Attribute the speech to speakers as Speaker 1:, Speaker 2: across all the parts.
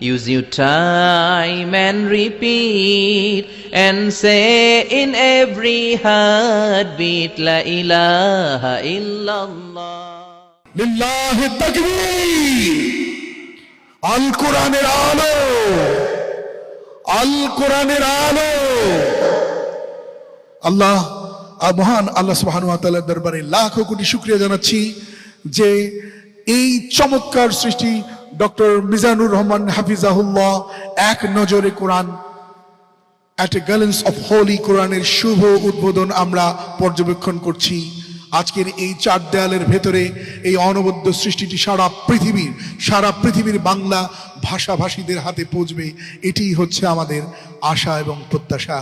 Speaker 1: Use your time and repeat and say in every heartbeat, La ilaha illallah.
Speaker 2: লিল্লাহি তাকবীর আল কোরআনের আলো আল কোরআনের আলো আল্লাহ মহান আল্লাহ সুবহানাহু দরবারে লাখো কোটি শুকরিয়া জানাচ্ছি যে এই চমৎকার সৃষ্টি ডক্টর মিজানুর রহমান হাফিজাহুল্লাহ এক নজরে Quran at a glance of holy কোরআনের শুভ উদ্বোধন আমরা পর্যবেক্ষণ করছি। আজকের এই চার দেয়ালের ভেতরে এই অনবদ্য সৃষ্টিটি সারা পৃথিবীর সারা পৃথিবীর বাংলা ভাষাভাষীদের হাতে পৌঁছবে। এটিই হচ্ছে আমাদের আশা এবং প্রত্যাশা।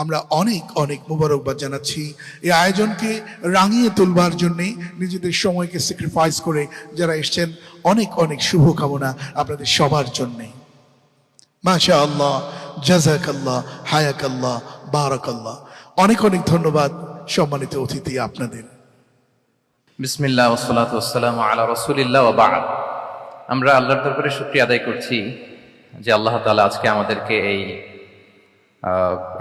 Speaker 2: আমরা অনেক অনেক মোবারকবাদ জানাচ্ছি। এই আয়োজনকে রাঙিয়ে তুলবার জন্যে নিজেদের সময়কে স্যাক্রিফাইস করে যারা এসছেন, অনেক অনেক শুভকামনা আপনাদের সবার জন্যে। মাশা আল্লাহ জাজাক আল্লাহ হায়াক আল্লাহ বারাক আল্লাহ অনেক অনেক ধন্যবাদ সম্মানিত অতিথি আপনাদের।
Speaker 3: বিসমিল্লাহ ওসলাত ওসালাম আলা রসুলিল্লাহ আমরা আল্লাহর দরবারে শুক্রিয়া আদায় করছি যে আল্লাহ তালা আজকে আমাদেরকে এই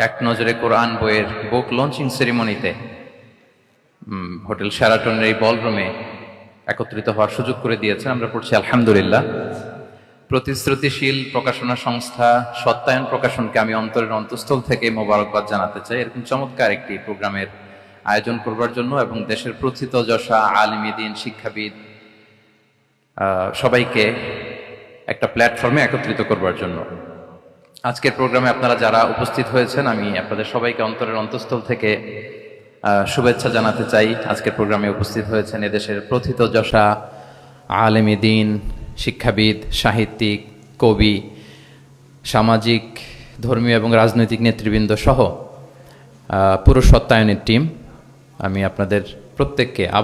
Speaker 3: এক নজরে কোরআন বইয়ের বুক লঞ্চিং সেরিমনিতে হোটেল শ্যারাটনের এই বলরুমে একত্রিত হওয়ার সুযোগ করে দিয়েছেন। আমরা পড়ছি, আলহামদুলিল্লাহ। প্রতিশ্রুতিশীল প্রকাশনা সংস্থা সত্যায়ন প্রকাশনকে আমি অন্তরের অন্তঃস্থল থেকে মোবারকবাদ জানাতে চাই। এরকম চমৎকার একটি প্রোগ্রামের আয়োজন করবার জন্য এবং দেশের প্রথিত যশা আলিমিদিন শিক্ষাবিদ সবাইকে একটা প্ল্যাটফর্মে একত্রিত করবার জন্য। আজকের প্রোগ্রামে আপনারা যারা উপস্থিত হয়েছেন আমি আপনাদের সবাইকে অন্তরের অন্তঃস্থল থেকে শুভেচ্ছা জানাতে চাই। আজকের প্রোগ্রামে উপস্থিত হয়েছেন এদেশের প্রথিত যশা আলেমী দিন শিক্ষাবিদ সাহিত্যিক কবি সামাজিক ধর্মীয় এবং রাজনৈতিক নেতৃবৃন্দ সহ আহ, পুরো সত্যায়নের টিম আমি আপনাদের প্রত্যেককে আবার